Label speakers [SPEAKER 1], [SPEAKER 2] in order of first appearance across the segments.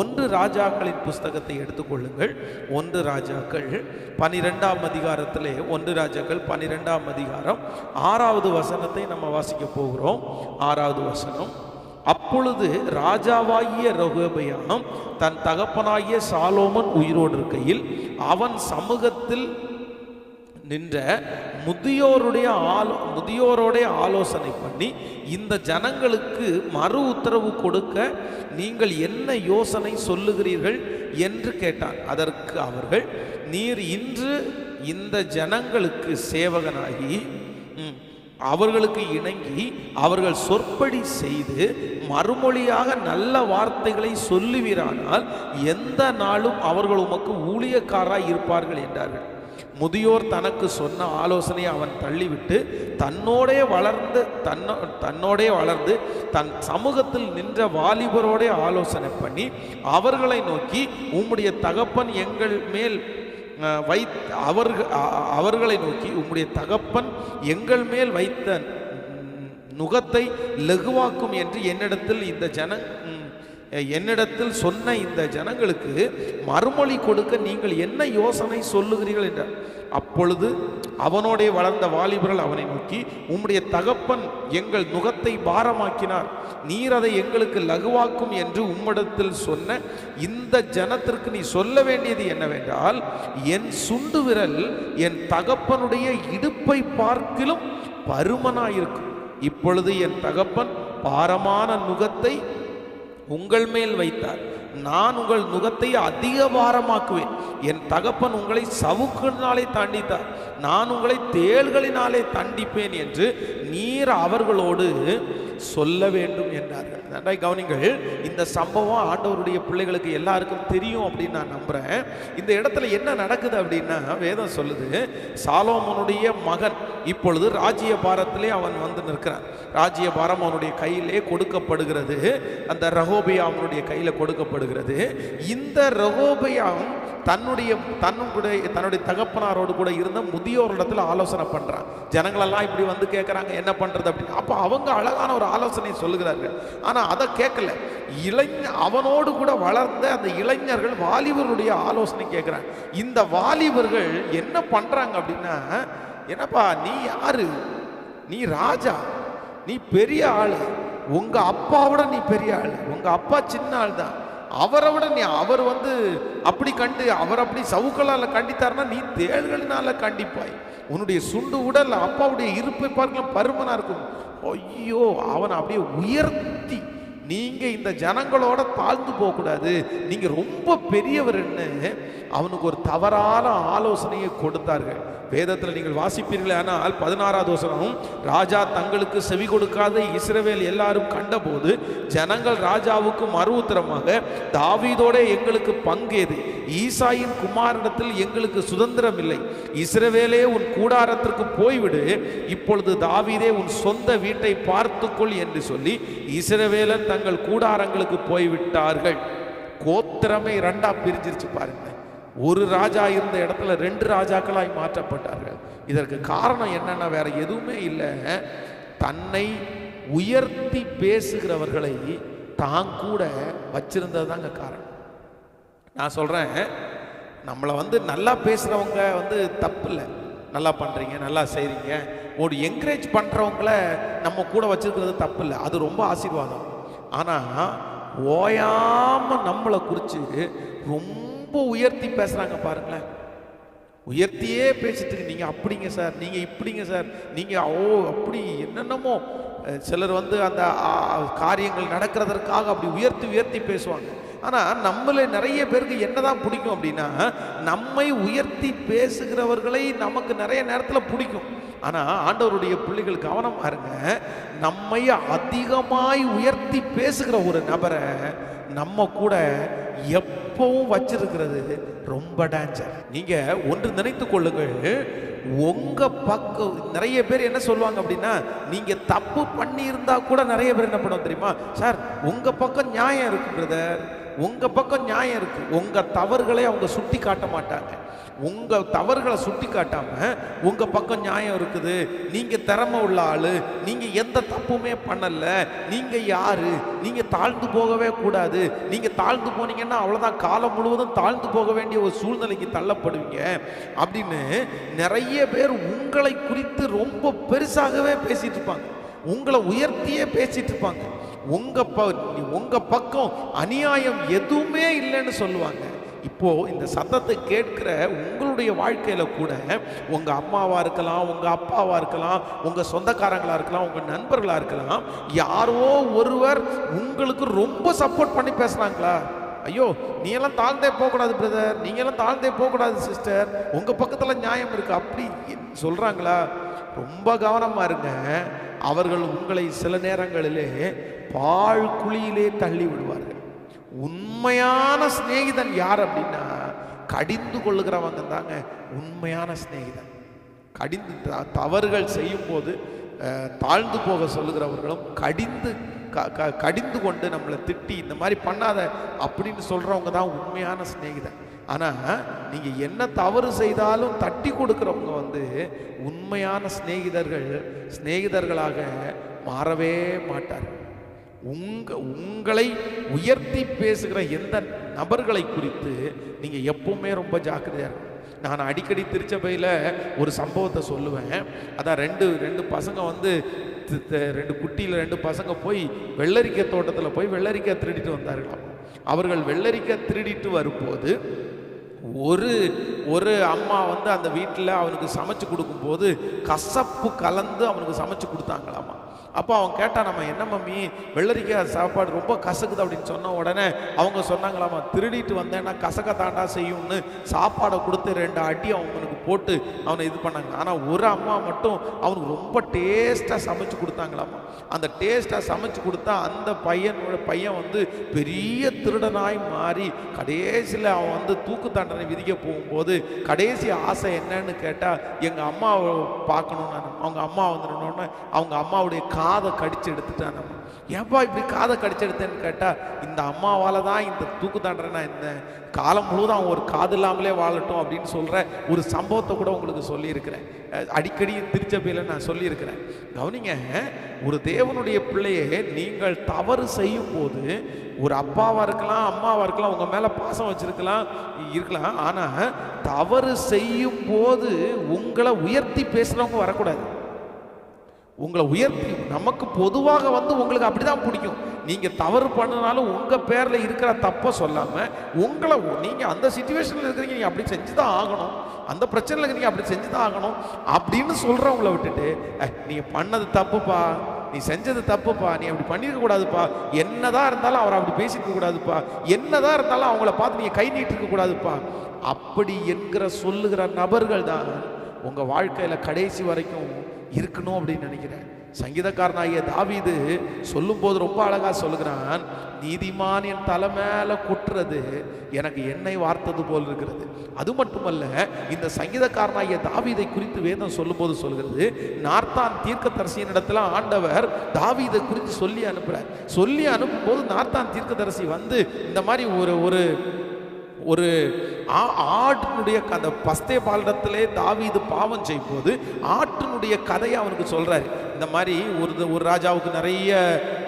[SPEAKER 1] ஒன்று ராஜாக்களின் புஸ்தகத்தை எடுத்துக்கொள்ளுங்கள். ஒன்று ராஜாக்கள் பனிரெண்டாம் அதிகாரத்திலே ஒன்று ராஜாக்கள் பனிரெண்டாம் அதிகாரம் ஆறாவது வசனத்தை நம்ம வாசிக்க போகிறோம். ஆறாவது வசனம் அப்பொழுது ராஜாவாகிய ரகுபயாம் தன் தகப்பனாகிய சாலோமன் உயிரோடு இருக்கையில் அவன் சமூகத்தில் நின்ற முதியோருடைய ஆலோ முதியோரோடைய ஆலோசனை பண்ணி இந்த ஜனங்களுக்கு மறு உத்தரவு கொடுக்க நீங்கள் என்ன யோசனை சொல்லுகிறீர்கள் என்று கேட்டார். அதற்கு அவர்கள் நீர் இன்று இந்த ஜனங்களுக்கு சேவகனாகி ம், அவர்களுக்கு இணங்கி அவர்கள் சொற்படி செய்து மறுமொழியாக நல்ல வார்த்தைகளை சொல்லுவீரானால் எந்த நாளும் அவர்கள் உமக்கு ஊழியக்காராய் இருப்பார்கள் என்றார்கள். முதியோர் தனக்கு சொன்ன ஆலோசனையை அவன் தள்ளிவிட்டு தன்னோடே வளர்ந்து தன்னோ தன்னோடே வளர்ந்து தன் சமூகத்தில் நின்ற வாலிபரோடே ஆலோசனை பண்ணி அவர்களை நோக்கி உம்முடைய தகப்பன் எங்கள் மேல் வைத் அவர்கள் அவர்களை நோக்கி உம்முடைய தகப்பன் எங்கள் மேல் வைத்த நுகத்தை லகுவாக்கும் என்று என்னிடத்தில் இந்த ஜன என்னிடத்தில் சொன்ன இந்த ஜனங்களுக்கு மறுமொழி கொடுக்க நீங்கள் என்ன யோசனை சொல்லுகிறீர்கள் என்றார் அப்பொழுது அவனோடே வளர்ந்த வாலிபர்கள் அவனை நோக்கி உம்முடைய தகப்பன் எங்கள் நுகத்தை பாரமாக்கினார். நீர் அதை எங்களுக்கு லகுவாக்கும் என்று உம்மிடத்தில் சொன்ன இந்த ஜனத்திற்கு நீ சொல்ல வேண்டியது என்னவென்றால் என் சுண்டு விரல் என் தகப்பனுடைய இடுப்பை பார்க்கிலும் பருமனாயிருக்கும். இப்பொழுது என் தகப்பன் பாரமான நுகத்தை உங்கள் மேல் வைத்தார். நான் உங்கள் நுகத்தை அதிக பாரமாக்குவேன் என் தகப்பன் உங்களை சவுக்குனாலே தண்டித்தார். நான் உங்களை தேள்களினாலே தண்டிப்பேன் என்று நீர் அவர்களோடு சொல்ல வேண்டும் என்றார்கள். நன்றாய் கவனிங்கள் இந்த சம்பவம் ஆண்டவருடைய பிள்ளைகளுக்கு எல்லாருக்கும் தெரியும் அப்படின்னு நான் நம்புகிறேன் இந்த இடத்துல என்ன நடக்குது அப்படின்னா வேதம் சொல்லுது சாலோமனுடைய மகன் இப்பொழுது ராஜ்ய பாரத்திலே அவன் வந்து நிற்கிறான். ராஜ்ய பாரம் அவனுடைய கையிலே கொடுக்கப்படுகிறது. அந்த ரகோபியாமனுடைய கையில் கூறப்படுகிறது இந்த ரகோபியாம் தன்னுடைய தன்னும் கூட தன்னுடைய தகப்பனாரோடு கூட இருந்த முதியோரிடத்தில் ஆலோசனை பண்றான். ஜனங்களெல்லாம் இப்படி வந்து கேட்குறாங்க என்ன பண்றது அப்படின்னு. அப்போ அவங்க அழகான ஒரு ஆலோசனை சொல்லுகிறார்கள். ஆனா அதை கேட்கல இளைஞ அவனோடு கூட வளர்ந்த அந்த இளைஞர்கள் வாலிபர்களுடைய ஆலோசனை கேட்குறாங்க இந்த வாலிபர்கள் என்ன பண்றாங்க அப்படின்னா என்னப்பா நீ யாரு? நீ ராஜா? நீ பெரிய ஆளு. உங்க அப்பாவோட நீ பெரிய ஆளு. உங்க அப்பா சின்ன ஆள் தான் அவரை விட நீ அவர் வந்து அப்படி கண்டு அவர் அப்படி சவுக்களால் கண்டித்தார்னா நீ தேள்களினால கண்டிப்பாய். உன்னுடைய சுண்டு உடல் அப்பாவுடைய இருப்பை பார்க்கலாம் பருமனா இருக்கும். ஐயோ அவனை அப்படியே உயர்த்தி நீங்கள் இந்த ஜனங்களோட தாழ்ந்து போகக்கூடாது. நீங்கள் ரொம்ப பெரியவர்னு அவனுக்கு ஒரு தவறான ஆலோசனையை கொடுத்தார்கள். வேதத்தில் நீங்கள் வாசிப்பீர்களே ஆனால் பதினாறாவது வசனம் ராஜா தங்களுக்கு செவி கொடுக்காத இஸ்ரவேல் எல்லாரும் கண்டபோது ஜனங்கள் ராஜாவுக்கு மறு உத்தரமாக தாவீதோட எங்களுக்கு பங்கேது ஈசாயின் குமாரிடத்தில் எங்களுக்கு சுதந்திரம் இல்லை இஸ்ரவேலே உன் கூடாரத்திற்கு போய்விடு. இப்பொழுது தாவீதே உன் சொந்த வீட்டை பார்த்துக்கொள் என்று சொல்லி இஸ்ரவேலன் தங்கள் கூடாரங்களுக்கு போய்விட்டார்கள். கோத்திரமே இரண்டா பிரிஞ்சிருச்சு பாருங்க. ஒரு ராஜா இருந்த இடத்துல ரெண்டு ராஜாக்களாய் மாற்றப்பட்டார்கள். இதற்கு காரணம் என்னன்னா வேற எதுவுமே இல்லை. தன்னை உயர்த்தி பேசுகிறவர்களை தான் கூட வச்சிருந்தது தாங்க காரணம். நான் சொல்கிறேன் நம்மளை வந்து நல்லா பேசுகிறவங்க வந்து தப்பு இல்லை. நல்லா பண்ணுறீங்க நல்லா செய்கிறீங்க ஒரு என்கரேஜ் பண்ணுறவங்கள நம்ம கூட வச்சிருக்கிறது தப்பு இல்லை. அது ரொம்ப ஆசீர்வாதம். ஆனால் ஓயாமல் நம்மளை குறித்து ரொம்ப உயர்த்தி பேசுகிறாங்க பாருங்களேன். உயர்த்தியே பேசிட்டு நீங்கள் அப்படிங்க சார் நீங்கள் இப்படிங்க சார் நீங்கள் ஓ அப்படி என்னென்னமோ. சிலர் வந்து அந்த காரியங்கள் நடக்கிறதற்காக அப்படி உயர்த்தி உயர்த்தி பேசுவாங்க. ஆனால் நம்மளே நிறைய பேருக்கு என்னதான் பிடிக்கும் அப்படின்னா நம்மை உயர்த்தி பேசுகிறவர்களை நமக்கு நிறைய நேரத்தில் பிடிக்கும். ஆனால் ஆண்டவருடைய பிள்ளைகள் கவனம் இருங்க நம்மை அதிகமாய் உயர்த்தி பேசுகிற ஒரு நபரை நம்ம கூட எப்பவும் வச்சிருக்கிறது ரொம்ப டேஞ்சர் நீங்க ஒன்று நினைத்து கொள்ளுங்கள். உங்க பக்கம் நிறைய பேர் என்ன சொல்லுவாங்க அப்படின்னா நீங்க தப்பு பண்ணியிருந்தா கூட நிறைய பேர் என்ன பண்ணுவோம் தெரியுமா? சார் உங்க பக்கம் நியாயம் இருக்கு பிரதர் உங்க பக்கம் நியாயம் இருக்கு. உங்க தவறுகளை அவங்க சுட்டி காட்ட மாட்டாங்க. உங்கள் தவறுகளை சுட்டி காட்டாமல் உங்கள் பக்கம் நியாயம் இருக்குது. நீங்கள் திறமை உள்ள ஆள். நீங்கள் எந்த தப்புமே பண்ணலை. நீங்கள் யார்? நீங்கள் தாழ்ந்து போகவே கூடாது. நீங்கள் தாழ்ந்து போனீங்கன்னா அவ்வளோதான் காலம் முழுவதும் தாழ்ந்து போக வேண்டிய ஒரு சூழ்நிலைக்கு தள்ளப்படுவீங்க. அப்படின்னு நிறைய பேர் உங்களை குறித்து ரொம்ப பெருசாகவே பேசிகிட்டு இருப்பாங்க. உங்களை உயர்த்தியே பேசிகிட்டு இருப்பாங்க. உங்கள் ப உங்கள் பக்கம் அநியாயம் எதுவுமே இல்லைன்னு சொல்லுவாங்க. இப்போ இந்த சத்தத்தை கேட்கிற உங்களுடைய வாழ்க்கையில கூட உங்க அம்மாவா இருக்கலாம் உங்க அப்பாவா இருக்கலாம் உங்க சொந்தக்காரங்களா இருக்கலாம் உங்க நண்பர்களா இருக்கலாம் யாரோ ஒருவர் உங்களுக்கு ரொம்ப சப்போர்ட் பண்ணி பேசுறாங்களா? ஐயோ நீ எல்லாம் தாழ்ந்தே போகக்கூடாது பிரதர் நீங்க எல்லாம் தாழ்ந்தே போகக்கூடாது சிஸ்டர் உங்க பக்கத்துல நியாயம் இருக்கு. அப்படி சொல்றாங்களா? ரொம்ப கவனமா இருங்க. அவர்கள் உங்களை சில நேரங்களிலே பால் குழியிலே தள்ளி விடுவார்கள். உண்மையான சிநேகிதன் யார் அப்படின்னா கடிந்து கொள்ளுகிறவங்க தாங்க உண்மையான சிநேகிதன். கடிந்து தவறுகள் செய்யும்போது தாழ்ந்து போக சொல்லுகிறவர்களும் கடிந்து க கடிந்து கொண்டு நம்மளை திட்டி இந்த மாதிரி பண்ணாத அப்படின்னு சொல்கிறவங்க தான் உண்மையான சிநேகிதன். ஆனால் நீங்கள் என்ன தவறு செய்தாலும் தட்டி கொடுக்குறவங்க வந்து உண்மையான சிநேகிதர்கள் சிநேகிதர்களாக மாறவே மாட்டார்கள். உங்க உங்களை உயர்த்தி பேசுகிற எந்த நபர்களை குறித்து நீங்க எப்பவுமே ரொம்ப ஜாக்கிரதையாக இருக்கும் நான் அடிக்கடி திருச்சபையில் ஒரு சம்பவத்தை சொல்லுவேன். அதான் ரெண்டு ரெண்டு பசங்க வந்து ரெண்டு குட்டியில் ரெண்டு பசங்க போய் வெள்ளரிக்காய் தோட்டத்தில் போய் வெள்ளரிக்காய் திருடிட்டு வந்தார்களாம். அவர்கள் வெள்ளரிக்காய் திருடிட்டு வரும்போது ஒரு ஒரு அம்மா வந்து அந்த வீட்டில் அவனுக்கு சமைச்சு கொடுக்கும்போது கசப்பு கலந்து அவனுக்கு சமைச்சு கொடுத்தாங்களாமா. அப்போ அவன் கேட்டான் நம்ம என்ன மம்மி வெள்ளரிக்காய் சாப்பாடு ரொம்ப கசக்குது அப்படின்னு சொன்ன உடனே அவங்க சொன்னாங்களாமா திருடிட்டு வந்தேன்னா கசக்க தாண்டா செய்யும்னு சாப்பாடை கொடுத்து ரெண்டு அடி அவனுக்கு போட்டு அவனை இது பண்ணாங்க. ஆனால் ஒரு அம்மா மட்டும் அவனுக்கு ரொம்ப டேஸ்ட்டாக சமைச்சு கொடுத்தாங்களாமா. அந்த டேஸ்ட்டாக சமைச்சு கொடுத்தா அந்த பையனோட பையன் வந்து பெரிய திருடனாய் மாறி கடைசியில் அவன் வந்து தூக்கு தண்டனை விதிக்க போகும்போது கடைசி ஆசை என்னன்னு கேட்டால் எங்கள் அம்மாவை பார்க்கணும் நான் அவங்க அம்மா வந்துடணும்னு அவங்க அம்மாவுடைய காதை கடிச்சு எடுத்துட்டான் நம்ம. ஏன்பா இப்படி காதை கடிச்சு எடுத்தேன்னு கேட்டால் இந்த அம்மாவால் தான் இந்த தூக்கு தாண்டுற நான் இந்த காலம் முழுவதும் அவன் ஒரு காது இல்லாமலே வாழட்டும் அப்படின்னு சொல்கிற ஒரு சம்பவத்தை கூட உங்களுக்கு சொல்லியிருக்கிறேன். அடிக்கடி திருச்சபையில் நான் சொல்லியிருக்கிறேன். கவனிங்க ஒரு தேவனுடைய பிள்ளையே நீங்கள் தவறு செய்யும் போது ஒரு அப்பாவாக இருக்கலாம் அம்மாவாக இருக்கலாம் உங்கள் மேலே பாசம் வச்சுருக்கலாம் இருக்கலாம். ஆனால் தவறு செய்யும் போது உங்களை உயர்த்தி பேசுகிறவங்க வரக்கூடாது. உங்களை உயர்த்தி நமக்கு பொதுவாக வந்து உங்களுக்கு அப்படி தான் பிடிக்கும். நீங்கள் தவறு பண்ணினாலும் உங்கள் பேரில் இருக்கிற தப்பை சொல்லாமல் உங்களை நீங்கள் அந்த சுச்சுவேஷனில் இருக்கிறீங்க நீங்கள் அப்படி செஞ்சு தான் ஆகணும். அந்த பிரச்சனையில் இருக்கிறீங்க அப்படி செஞ்சு தான் ஆகணும். அப்படின்னு சொல்கிறவங்கள விட்டுட்டு நீங்கள் பண்ணது தப்புப்பா. நீ செஞ்சது தப்புப்பா. நீ அப்படி பண்ணியிருக்கக்கூடாதுப்பா என்னதான் இருந்தாலும் அவரை அப்படி பேசிருக்க கூடாதுப்பா. என்னதான் இருந்தாலும் அவங்கள பார்த்து நீங்கள் கை நீட்டிருக்க கூடாதுப்பா. அப்படி என்கிற சொல்லுகிற நபர்கள் தான் உங்கள் வாழ்க்கையில் கடைசி வரைக்கும் இருக்கணும் அப்படின்னு நினைக்கிறேன். சங்கீதக்காரனாகிய தாவிது சொல்லும்போது ரொம்ப அழகாக சொல்லுகிறான் நீதிமான் என் தலை மேலே குட்டுறது எனக்கு எண்ணெய் வார்த்தது போல் இருக்கிறது. அது மட்டுமல்ல இந்த சங்கீதக்காரனாகிய தாவீதை குறித்து வேதம் சொல்லும்போது சொல்கிறது நார்த்தான் தீர்க்கதரிசியின் இடத்துல ஆண்டவர் தாவீதை குறித்து சொல்லி அனுப்புகிறார் சொல்லி அனுப்பும்போது நார்த்தான் தீர்க்கதரிசி வந்து இந்த மாதிரி ஒரு ஒரு ஒரு ஆட்டினுடைய கதை பஸ்தே பாலிடத்திலே இது பாவம் செய்யும்போது ஆட்டினுடைய கதையை அவனுக்கு சொல்கிறாரு இந்த மாதிரி ஒரு ஒரு ராஜாவுக்கு நிறைய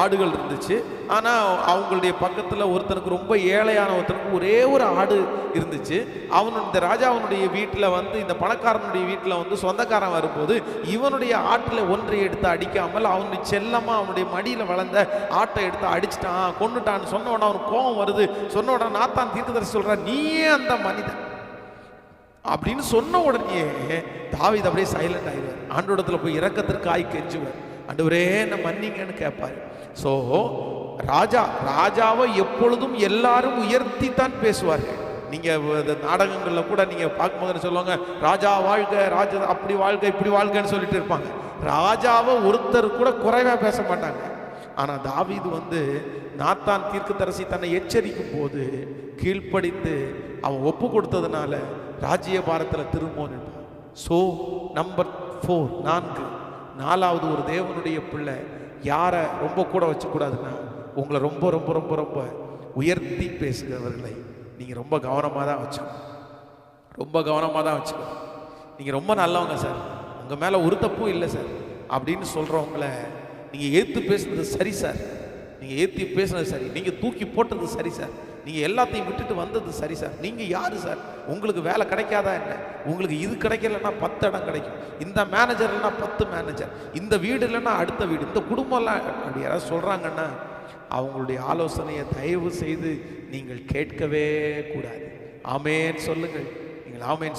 [SPEAKER 1] ஆடுகள் இருந்துச்சு. ஆனால் அவங்களுடைய பக்கத்தில் ஒருத்தனுக்கு ரொம்ப ஏழையான ஒருத்தனுக்கு ஒரே ஒரு ஆடு இருந்துச்சு. அவன் இந்த ராஜாவினுடைய வீட்டில் வந்து இந்த பணக்காரனுடைய வீட்டில் வந்து சொந்தக்காரன் வரும்போது இவனுடைய ஆட்டில் ஒன்றை எடுத்து அடிக்காமல் அவனுடைய செல்லமாக அவனுடைய மடியில் வளர்ந்த ஆட்டை எடுத்து அடிச்சிட்டான் கொண்டுட்டான்னு சொன்ன உடனே அவனுக்கு கோபம் வருது. சொன்ன உடனே நாத்தான் தீர்க்கதரிசி சொல்கிறான் நீயே அந்த மனிதன். அப்படின்னு சொன்ன உடனே தாவித அப்படியே சைலண்ட் ஆயிடுவார். ஆண்டோடத்துல போய் இறக்கத்திற்கு ஆய் கெஞ்சுவார் ஆண்டவரே என்ன மன்னிங்கன்னு கேட்பாரு. ஸோ ராஜா ராஜாவை எப்பொழுதும் எல்லாரும் உயர்த்தி தான் பேசுவார்கள். நீங்க இந்த நாடகங்கள்ல கூட நீங்க பார்க்கும்போது சொல்லுவாங்க ராஜா வாழ்க ராஜா அப்படி வாழ்க இப்படி வாழ்க்கைன்னு சொல்லிட்டு இருப்பாங்க. ராஜாவை ஒருத்தர் கூட குறைவா பேச மாட்டாங்க. ஆனா தாவிது வந்து நாத்தான் தீர்க்கதரிசி தன்னை எச்சரிக்கும் போது கீழ்ப்படிந்து அவன் ஒப்பு கொடுத்ததுனால ராஜ்யபாரத்தில் திரும்பவும் நின்றான். ஸோ நம்பர் ஃபோர் நான்கு. நாலாவது ஒரு தேவனுடைய பிள்ளை யாரை ரொம்ப கூட வச்சுக்கூடாதுன்னா உங்களை ரொம்ப ரொம்ப ரொம்ப ரொம்ப உயர்த்தி பேசுகிறவர்களை நீங்கள் ரொம்ப கவனமாக தான் வச்சுக்கணும். ரொம்ப கவனமாக தான் வச்சுக்கணும். நீங்கள் ரொம்ப நல்லவங்க சார். உங்கள் மேலே ஒரு தப்பும் இல்லை சார். அப்படின்னு சொல்கிறவங்கள நீங்கள் ஏற்று பேசுனது சரி சார். நீங்கள் ஏற்றி பேசுனது சரி நீங்கள் தூக்கி போட்டது சரி சார். நீங்கள் எல்லாத்தையும் விட்டுட்டு வந்தது சரி சார். நீங்கள் யார் சார்? உங்களுக்கு வேலை கிடைக்காதா என்ன? உங்களுக்கு இது கிடைக்கலன்னா பத்து இடம் கிடைக்கும். இந்த மேனேஜர் இல்லைன்னா பத்து மேனேஜர் இந்த வீடு இல்லைன்னா அடுத்த வீடு. இந்த குடும்பம்லாம் அப்படி யாராவது சொல்கிறாங்கன்னா அவங்களுடைய ஆலோசனையை தயவு செய்து நீங்கள் கேட்கவே கூடாது. ஆமேன்னு சொல்லுங்கள். நீங்கள் ஆமேன்னு